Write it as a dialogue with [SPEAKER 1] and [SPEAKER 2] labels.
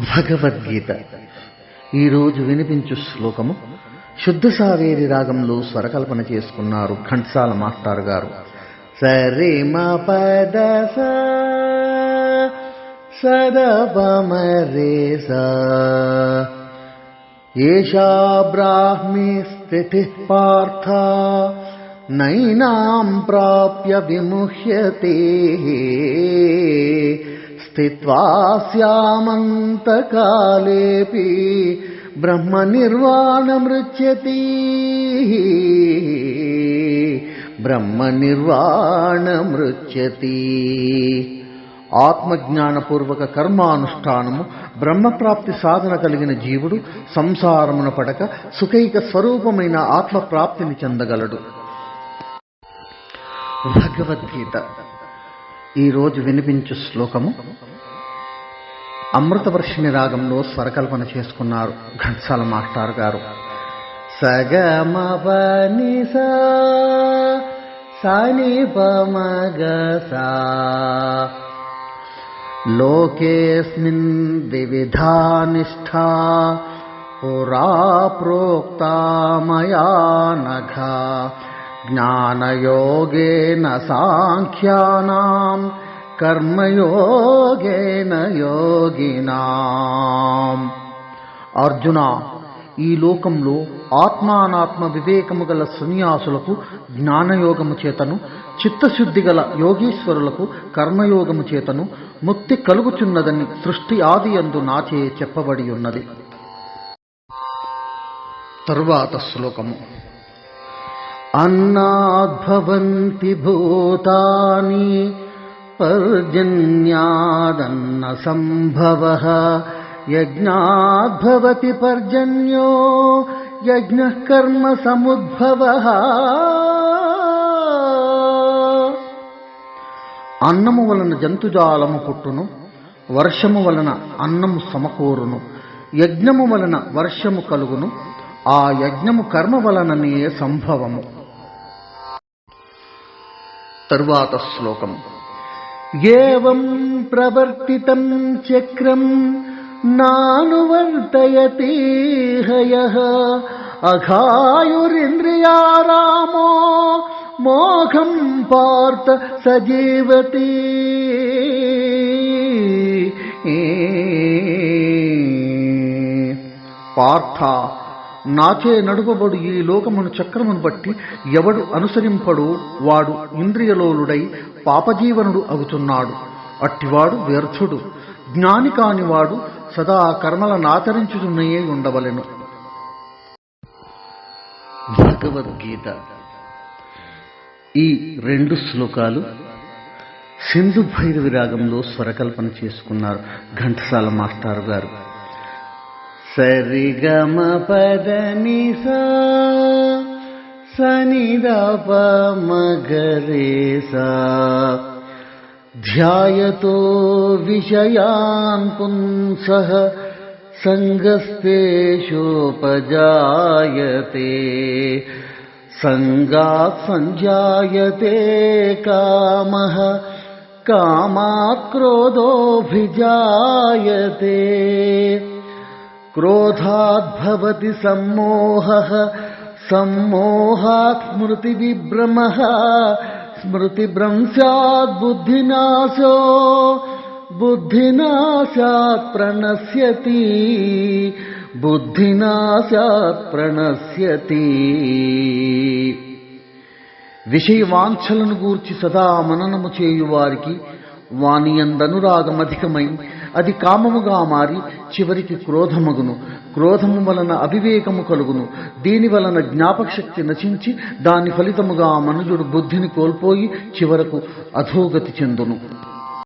[SPEAKER 1] భగవద్గీత. ఈరోజు వినిపించు శ్లోకము శుద్ధ సావేరి రాగంలో స్వరకల్పన చేసుకున్నారు ఘంట్సాల మాస్టార్ గారు. సరే మా పద సదపమరే ఏషా బ్రాహ్మీ స్థితి పార్థ నైనాం ప్రాప్య విముహ్యతే. స్థిత్వా స్యామంతకాలేపి బ్రహ్మ నిర్వాణమృచ్యతి బ్రహ్మ నిర్వాణమృచ్యతి ఆత్మజ్ఞానపూర్వక కర్మానుష్ఠానము బ్రహ్మప్రాప్తి సాధన కలిగిన జీవుడు సంసారమున పడక సుఖైక స్వరూపమైన ఆత్మప్రాప్తిని చెందగలడు. భగవద్గీత. ఈరోజు వినిపించు శ్లోకము. అమృతవర్షిణి రాగంలో స్వరకల్పన చేసుకున్నారు ఘంటసాల మాస్టార్ గారు. సగమపని సని పమగసా లోకేస్మిన్ వివిధా పురా ప్రోక్తా మయా నఘ. జ్ఞానయోగేన సాంఖ్యానాం కర్మయోగేన యోగినా అర్జున ఈ లోకంలో ఆత్మానాత్మ వివేకము గల సన్యాసులకు జ్ఞానయోగము చేతను చిత్తశుద్ధి గల యోగీశ్వరులకు కర్మయోగము చేతను ముక్తి కలుగుచున్నదని సృష్టి ఆది అందు నాచే చెప్పబడి ఉన్నది. తరువాత శ్లోకము. అన్నాద్భవంతి భూతాని పర్జన్యాదన్న సంభవ. యజ్ఞాద్భవతి పర్జన్యో యజ్ఞకర్మ సముద్భవ అన్నము వలన జంతుజాలము పుట్టును వర్షము వలన అన్నము సమకూరును యజ్ఞము వలన వర్షము కలుగును ఆ యజ్ఞము కర్మ వలననే సంభవము. తరువాత శ్లోకం. ఏవం ప్రవర్తితం చక్రం నానువర్తయతి హయ అఘాయురింద్రియారామో మోఘం పార్థ సజీవతి. పార్థ నాచే నడుపబడు ఈ లోకమును చక్రమును బట్టి ఎవడు అనుసరింపడు వాడు ఇంద్రియలోలుడై పాపజీవనుడు అగుతున్నాడు అట్టివాడు వ్యర్థుడు. జ్ఞాని కానివాడు సదా కర్మలను ఆచరించుచున్నయే ఉండవలెను. భగవద్గీత. ఈ రెండు శ్లోకాలు సింధు భైరవి రాగంలో స్వరకల్పన చేసుకున్నారు ఘంటసాల మాస్టారు గారు. सरिगमपदनिसा सनिदपमगरे सा ध्यायतो विषयान् पुंसः सङ्गस्तेषोपजायते। सङ्गात् सञ्जायते कामः कामाक्रोधोऽभिजायते కామాత్ క్రోధోభిజాయతే క్రోధాద్భవతి సమ్మోహः సమ్మోహాత్ స్మృతివిభ్రమः స్మృతిభ్రంశాత్ బుద్ధినాశో బుద్ధినాశాత్ ప్రణశ్యతి బుద్ధినాశాత్ ప్రణశ్యతి విషయవాంఛలను గూర్చి సదా మననము చేయువారికి వాని అందనురాగం అధికమై అది కామముగా మారి చివరికి క్రోధమగును. క్రోధము వలన అవివేకము కలుగును. దీని వలన జ్ఞాపకశక్తి నశించి దాని ఫలితముగా మనుజుడు బుద్ధిని కోల్పోయి చివరకు అధోగతి చెందును.